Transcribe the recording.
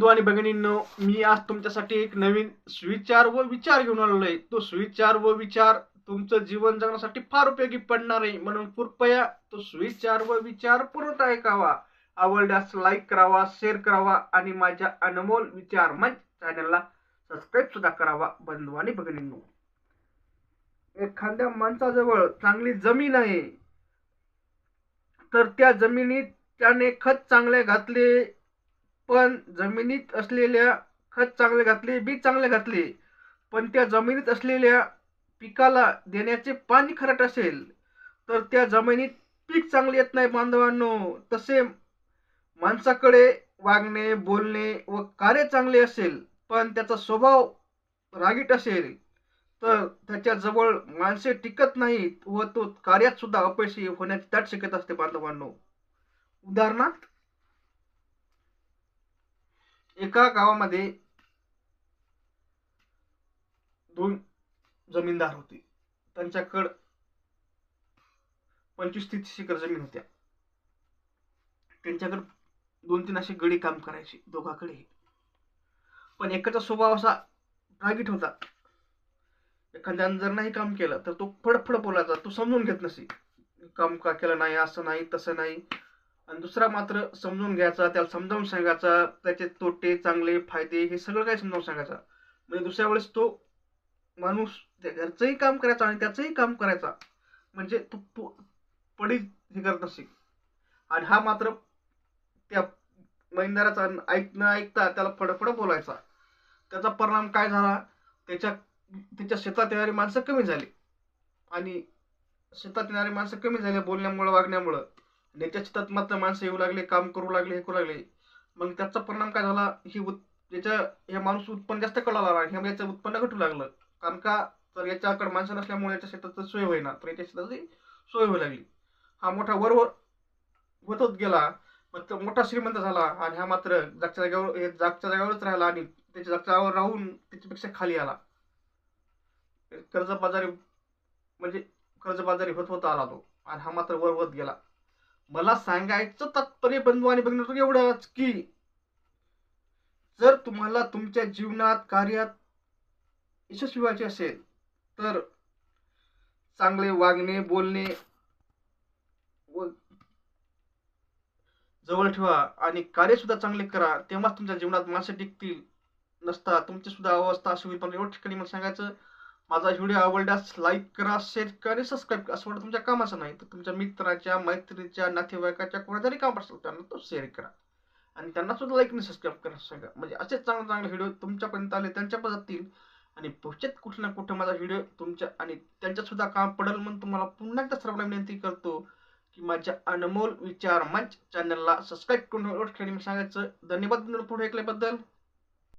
बंधू आणि भगिनींनो मी आज तुमच्यासाठी एक नवीन सुविचार व विचार घेऊन आलेलो आहे. तो सुविचार व विचार तुमचं जीवन जगण्यासाठी फार उपयोगी पडणार आहे. म्हणून कृपया तो सुविचार व विचार पूर्ण ऐकावा. आवडल्यास लाईक करावा शेअर करावा आणि माझ्या अनमोल विचार मंच चॅनलला सबस्क्राईब सुद्धा करावा बंधू आणि भगिनींनो. एखाद्या माणसाजवळ चांगली जमीन आहे तर त्या जमिनीत त्याने खत चांगले घातले पण जमिनीत असलेल्या खत चांगले घातले बी चांगले घातले. पण त्या जमिनीत असलेल्या पिकाला देण्याचे पाणी खरट असेल तर त्या जमिनीत पीक चांगले येत नाही बांधवांनो. तसे माणसाकडे वागणे बोलणे व कार्य चांगले असेल पण त्याचा स्वभाव रागीट असेल तर त्याच्याजवळ माणसे टिकत नाहीत व तो कार्यात सुद्धा अपयशी होण्याची दाट शक्यता असते बांधवांनो. उदाहरणार्थ एका गावामध्ये दोन जमीनदार होते. त्यांच्याकडं पंचवीस तीस एकर जमीन होत्या. त्यांच्याकडे दोन तीन असे गडी काम करायचे दोघाकडे. पण एकाचा स्वभाव असा रागीट होता. एखाद्यानं जर नाही काम केलं तर तो फडफड बोलायचा तो समजून घेत नसे. काम का केलं नाही असं नाही तसं नाही. आणि दुसरा मात्र समजून घ्यायचा त्याला समजावून सांगायचा त्याचे तोटे चांगले फायदे हे सगळं काही समजावून सांगायचा. म्हणजे दुसऱ्या वेळेस तो माणूस त्या घरचंही काम करायचा आणि त्याचंही काम करायचा. म्हणजे तो प- पडी हे करत नसे आणि हा मात्र त्या महिंदाराचा ऐक न ऐकता त्याला फडफड बोलायचा. त्याचा परिणाम काय झाला? त्याच्या त्याच्या शेतात येणारी माणसं कमी झाली. आणि शेतात येणारी माणसं कमी झाली बोलण्यामुळं वागण्यामुळं. आणि याच्या शेतात मात्र माणसं येऊ लागले काम करू लागले हे करू लागले. मग त्याचा परिणाम काय झाला? ही याच्या त्याच्या हे माणूस उत्पन्न जास्त कळा लागला आणि याचं उत्पन्न घटू लागलं. कारण का? तर याच्याकडे माणसं नसल्यामुळे याच्या शेताचं सोय होईना. तर याच्या शेताची सोय होऊ लागली. हा मोठा वरवर होतच गेला. मग तो मोठा श्रीमंत झाला आणि हा मात्र जागच्या जागेवर हे जागच्या जागेवरच राहिला आणि त्याच्या जागच्या राहून त्याच्यापेक्षा खाली आला. कर्जबाजारी म्हणजे कर्जबाजारी होत होता आला तो. आणि हा मात्र वर होत गेला. मला सांगायचं तात्पर्य बंधू आणि बघण्याचं एवढंच की जर तुम्हाला तुमच्या जीवनात कार्यात यशस्वी व्हायचे असेल तर चांगले वागणे बोलणे व जवळ ठेवा आणि कार्य सुद्धा चांगले करा. तेव्हाच तुमच्या जीवनात माणसं टिकतील नसता तुमची सुद्धा अवस्था अशी होईल. पण एवढ्या ठिकाणी मला सांगायचं माझा व्हिडिओ आवडल्यास लाईक करा शेअर करा आणि सबस्क्राईब करा. असं वाटतं तुमच्या कामाचं नाही तर तुमच्या मित्राच्या मैत्रिणीच्या नातेवाईकाच्या कोणा जरी काम असेल त्यांना तो शेअर करा. आणि त्यांना सुद्धा लाईक आणि सबस्क्राईब करा सांगा. म्हणजे असेच चांगले चांगले व्हिडिओ तुमच्यापर्यंत आले त्यांच्यापर्यंत जातील. आणि भविष्यात कुठे ना कुठे माझा व्हिडिओ तुमच्या आणि त्यांच्यात सुद्धा काम पडेल म्हणून तुम्हाला पुन्हा एकदा सर्वांना विनंती करतो की माझ्या अनमोल विचार मंच चॅनलला सबस्क्राईब करून एवढं सांगायचं. धन्यवाद पुढे ऐकल्याबद्दल.